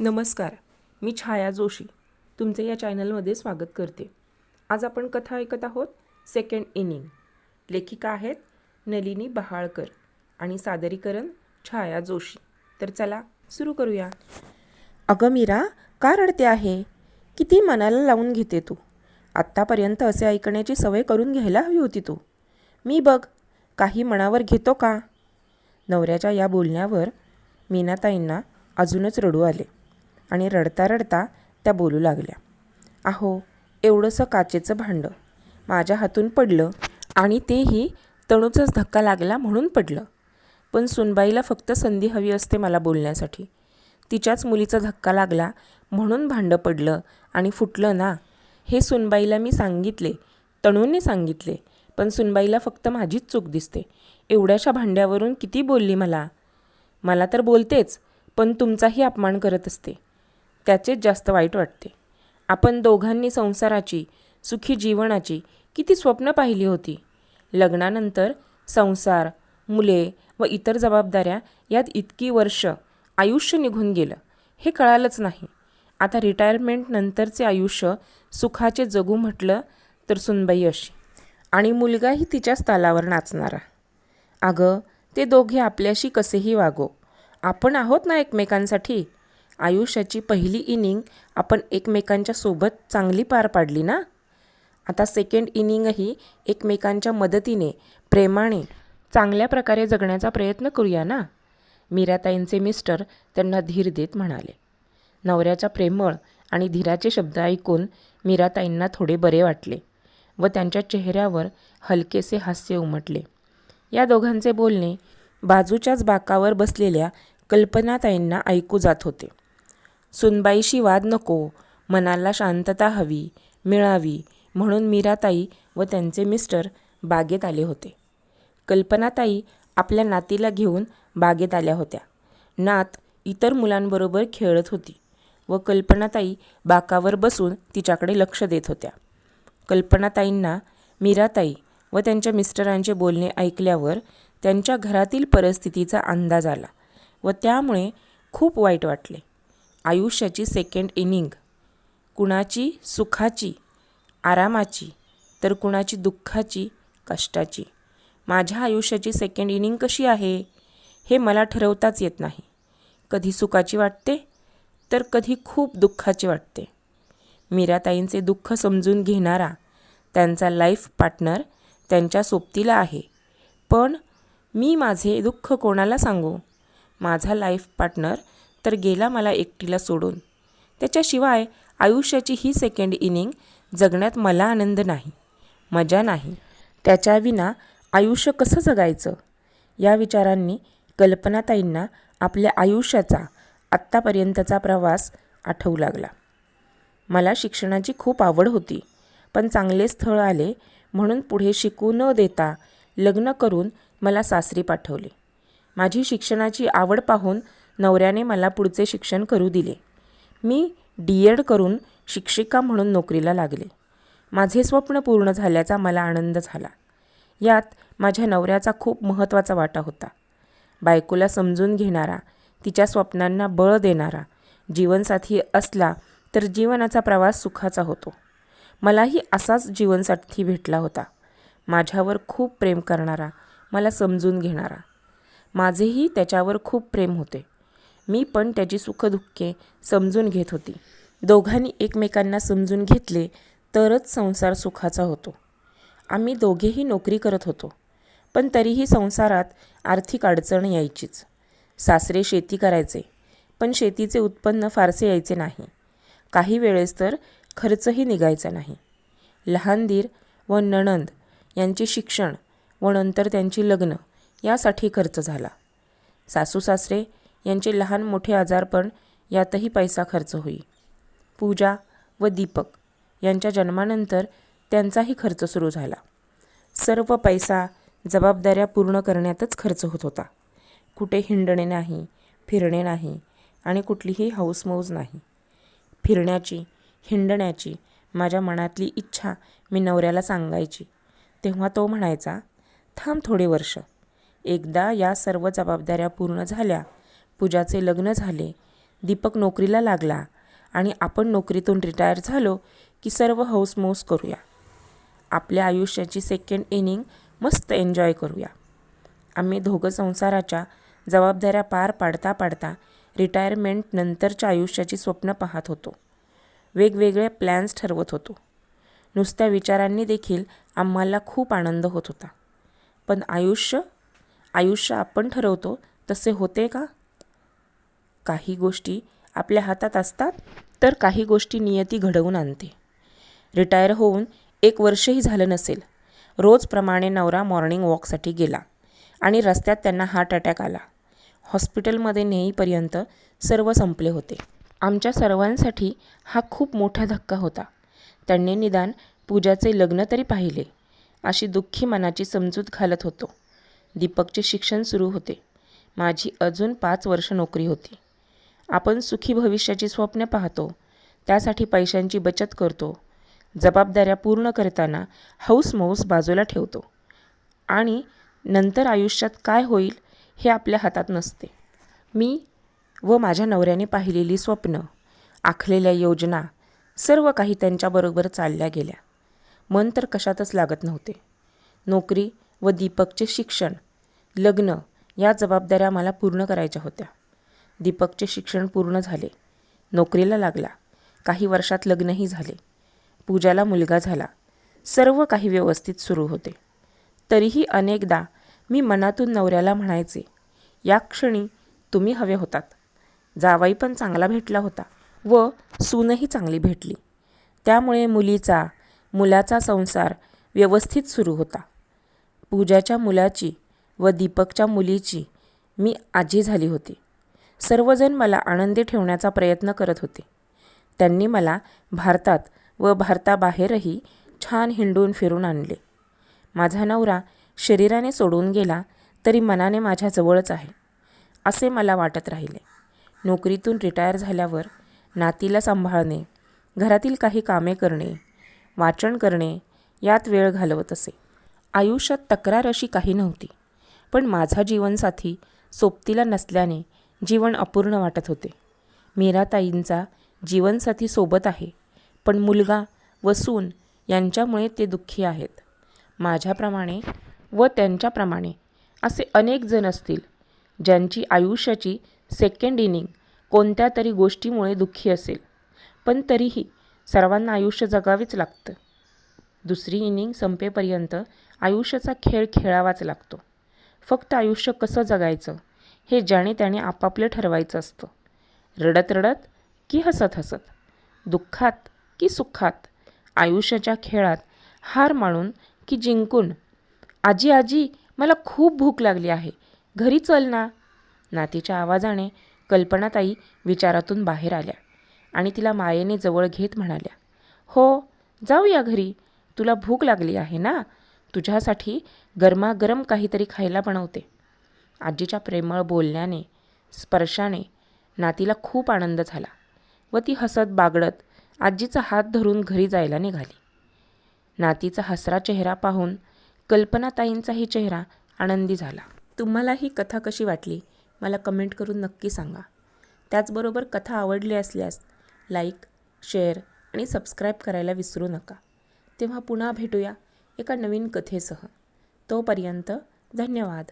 नमस्कार मी छाया जोशी. तुमचे या चॅनलमध्ये स्वागत करते. आज आपण कथा ऐकत आहोत सेकंड इनिंग लेखिका आहेत नलिनी बहाळकर आणि सादरीकरण छाया जोशी. तर चला सुरू करूया. अगं मीरा का रडते आहे? किती मनाला लावून घेते तू? आत्तापर्यंत असे ऐकण्याची सवय करून घ्यायला हवी होती तू. मी बघ काही मनावर घेतो का? नवऱ्याच्या या बोलण्यावर मीनाताईंना अजूनच रडू आले. आणि रडता रडता त्या बोलू लागल्या. अहो एवढंसं काचेचं भांडं. माझ्या हातून पडलं आणि तेही तणूचाच धक्का लागला म्हणून पडलं. पण सुनबाईला फक्त संधी हवी असते मला बोलण्यासाठी. तिच्याच मुलीचा धक्का लागला म्हणून भांडं पडलं आणि फुटलं ना. हे सुनबाईला मी सांगितले तणूंनी सांगितले पण सुनबाईला फक्त माझीच चूक दिसते. एवढ्याशा भांड्यावरून किती बोलली मला? मला तर बोलतेच पण तुमचाही अपमान करत असते. त्याचेच जास्त वाईट वाटते. आपण दोघांनी संसाराची सुखी जीवनाची किती स्वप्न पाहिली होती. लग्नानंतर संसार मुले व इतर जबाबदाऱ्या यात इतकी वर्ष आयुष्य निघून गेलं हे कळालंच नाही. आता रिटायरमेंट नंतरचे आयुष्य सुखाचे जगू म्हटलं तर सुनबाई अशी. आणि मुलगाही तिच्याच तालावर नाचणारा. अगं ते दोघे आपल्याशी कसेही वागो. आपण आहोत ना एकमेकांसाठी? आयुष्याची पहिली इनिंग आपण एकमेकांच्या सोबत चांगली पार पाडली ना? आता सेकंड इनिंगही एकमेकांच्या मदतीने प्रेमाने चांगल्या प्रकारे जगण्याचा प्रयत्न करूया ना? मीराताईंचे मिस्टर त्यांना धीर देत म्हणाले. नवऱ्याच्या प्रेमळ आणि धीराचे शब्द ऐकून मीराताईंना थोडे बरे वाटले व त्यांच्या चेहऱ्यावर हलकेसे हास्य उमटले. या दोघांचे बोलणे बाजूच्याच बाकावर बसलेल्या कल्पनाताईंना ऐकू जात होते. सुनबाईशी वाद नको मनाला शांतता हवी मिळावी म्हणून मीराताई व त्यांचे मिस्टर बागेत आले होते. कल्पनाताई आपल्या नातीला घेऊन बागेत आल्या होत्या. नात इतर मुलांबरोबर खेळत होती व कल्पनाताई बाकावर बसून तिच्याकडे लक्ष देत होत्या. कल्पनाताईंना मीराताई व त्यांच्या मिस्टरांचे बोलणे ऐकल्यावर त्यांच्या घरातील परिस्थितीचा अंदाज आला व त्यामुळे खूप वाईट वाटले. आयुष्याची सेकंड इनिंग कुणाची? सुखाची. आरामाची. तर कुणाची? दुःखाची. कष्टाची. माझ्या आयुष्याची सेकंड इनिंग कशी आहे? हे मला ठरवताच येत नाही. कधी सुखाची वाटते? तर कधी खूप दुःखाची वाटते. मीराताईंचे दुःख समजून घेणारा त्यांचा लाईफ पार्टनर त्यांच्या सोबतीला आहे. पण मी माझे दुःख कोणाला सांगू? माझा लाईफ पार्टनर तर गेला मला एकटीला सोडून. त्याच्याशिवाय आयुष्याची ही सेकंड इनिंग जगण्यात मला आनंद नाही मजा नाही. त्याच्याविना आयुष्य कसं जगायचं? या विचारांनी कल्पनाताईंना आपल्या आयुष्याचा आत्तापर्यंतचा प्रवास आठवू लागला. मला शिक्षणाची खूप आवड होती पण चांगले स्थळ आले म्हणून पुढे शिकू न देता लग्न करून मला सासरी पाठवले. माझी शिक्षणाची आवड पाहून नवऱ्याने मला पुढचे शिक्षण करू दिले. मी डी एड करून शिक्षिका म्हणून नोकरीला लागले. माझे स्वप्न पूर्ण झाल्याचा मला आनंद झाला. यात माझ्या नवऱ्याचा खूप महत्त्वाचा वाटा होता. बायकोला समजून घेणारा तिच्या स्वप्नांना बळ देणारा जीवनसाथी असला तर जीवनाचा प्रवास सुखाचा होतो. मलाही असाच जीवनसाथी भेटला होता. माझ्यावर खूप प्रेम करणारा मला समजून घेणारा. माझेही त्याच्यावर खूप प्रेम होते. मी पण त्याची सुखदुःखे समजून घेत होती. दोघांनी एकमेकांना समजून घेतले तरच संसार सुखाचा होतो. आम्ही दोघेही नोकरी करत होतो पण तरीही संसारात आर्थिक अडचण यायचीच. सासरे शेती करायचे पण शेतीचे उत्पन्न फारसे यायचे नाही. काही वेळेस तर खर्चही निघायचा नाही. लहान दीर व नणंद यांचे शिक्षण व नंतर त्यांची लग्न यासाठी खर्च झाला. सासू सासरे यांचे लहान मोठे आजारपण यातही पैसा खर्च होई. पूजा व दीपक यांच्या जन्मानंतर त्यांचाही खर्च सुरू झाला. सर्व पैसा जबाबदाऱ्या पूर्ण करण्यातच खर्च होत होता. कुठे हिंडणे नाही फिरणे नाही आणि कुठलीही हौसमौज नाही. फिरण्याची हिंडण्याची माझ्या मनातली इच्छा मी नवऱ्याला सांगायची. तेव्हा तो म्हणायचा थांब थोडे वर्ष. एकदा या सर्व जबाबदाऱ्या पूर्ण झाल्या पूजाचे लग्न झाले. दीपक नोकरीला लागला आणि आपण नोकरीतून रिटायर झालो की सर्व हौसमौस करूया. आपल्या आयुष्याची सेकंड इनिंग मस्त एन्जॉय करूया. आम्ही दोघं संसाराच्या जबाबदाऱ्या पार पाडता पाडता रिटायरमेंट नंतरच्या आयुष्याची स्वप्न पाहत होतो. वेगवेगळे प्लॅन्स ठरवत होतो. नुसत्या विचारांनी देखील आम्हाला खूप आनंद होत होता. पण आयुष्य आयुष्य आपण ठरवतो तसे होते का? काही गोष्टी आपल्या हातात असतात तर काही गोष्टी नियती घडवून आणते. रिटायर होऊन एक वर्षही झालं नसेल रोजप्रमाणे नवरा मॉर्निंग वॉकसाठी गेला आणि रस्त्यात त्यांना हार्ट अटॅक आला. हॉस्पिटलमध्ये नेईपर्यंत सर्व संपले होते. आमच्या सर्वांसाठी हा खूप मोठा धक्का होता. त्यांनी निदान पूजाचे लग्न तरी पाहिले अशी दुःखी मनाची समजूत घालत होतो. दीपकचे शिक्षण सुरू होते. माझी अजून पाच वर्ष नोकरी होती. आपण सुखी भविष्याची स्वप्न पाहतो. त्यासाठी पैशांची बचत करतो. जबाबदाऱ्या पूर्ण करताना हौसमौस बाजूला ठेवतो. आणि नंतर आयुष्यात काय होईल हे आपल्या हातात नसते. मी व माझ्या नवऱ्याने पाहिलेली स्वप्न आखलेल्या योजना सर्व काही त्यांच्याबरोबर चालल्या गेल्या. मन तर कशातच लागत नव्हते. नोकरी व दीपकचे शिक्षण लग्न या जबाबदाऱ्या मला पूर्ण करायच्या होत्या. दीपकचे शिक्षण पूर्ण झाले. नोकरीला लागला. काही वर्षात लग्नही झाले. पूजाला मुलगा झाला. सर्व काही व्यवस्थित सुरू होते. तरीही अनेकदा मी मनातून नवऱ्याला म्हणायचे या क्षणी तुम्ही हवे होतात. जावाई पण चांगला भेटला होता व सूनही चांगली भेटली. त्यामुळे मुलीचा मुलाचा संसार व्यवस्थित सुरू होता. पूजाच्या मुलाची व दीपकच्या मुलीची मी आजी झाली होती. सर्वजण मला आनंदी ठेवण्याचा प्रयत्न करत होते. त्यांनी मला भारतात व भारताबाहेरही छान हिंडून फिरून आणले. माझा नवरा शरीराने सोडून गेला तरी मनाने माझ्याजवळच आहे असे मला वाटत राहिले. नोकरीतून रिटायर झाल्यावर नातीला सांभाळणे घरातील काही कामे करणे वाचन करणे यात वेळ घालवत असे. आयुष्यात तक्रार अशी काही नव्हती पण माझा जीवनसाथी सोबतीला नसल्याने जीवन अपूर्ण वाटत होते. मीराताईंचा जीवनसाथी सोबत आहे पण मुलगा व सून यांच्यामुळे ते दुःखी आहेत. माझ्याप्रमाणे व त्यांच्याप्रमाणे असे अनेक जण असतील ज्यांची आयुष्याची सेकंड इनिंग कोणत्या तरी गोष्टीमुळे दुःखी असेल पण तरीही सर्वांना आयुष्य जगावेच लागतं. दुसरी इनिंग संपेपर्यंत आयुष्याचा खेळ खेळावाच लागतो. फक्त आयुष्य कसं जगायचं? हे ज्याने त्याने आपापले ठरवायचं असतं. रडत रडत की हसत हसत दुःखात की सुखात आयुष्याच्या खेळात हार मानून की जिंकून आजी आजी मला खूप भूक लागली आहे घरी चल ना. नातीच्या आवाजाने कल्पनाताई विचारातून बाहेर आल्या आणि तिला मायेने जवळ घेत म्हणाल्या हो जाऊया घरी. तुला भूक लागली आहे ना. तुझ्यासाठी गरमागरम काहीतरी खायला बनवते. आजीच्या प्रेमळ बोलण्याने स्पर्शाने नातीला खूप आनंद झाला व ती हसत बागडत आजीचा हात धरून घरी जायला निघाली. नातीचा हसरा चेहरा पाहून कल्पनाताईंचाही चेहरा आनंदी झाला. तुम्हाला ही कथा कशी वाटली? मला कमेंट करून नक्की सांगा. त्याचबरोबर कथा आवडली असल्यास लाईक शेअर आणि सबस्क्राईब करायला विसरू नका. तेव्हा पुन्हा भेटूया एका नवीन कथेसह. तोपर्यंत धन्यवाद.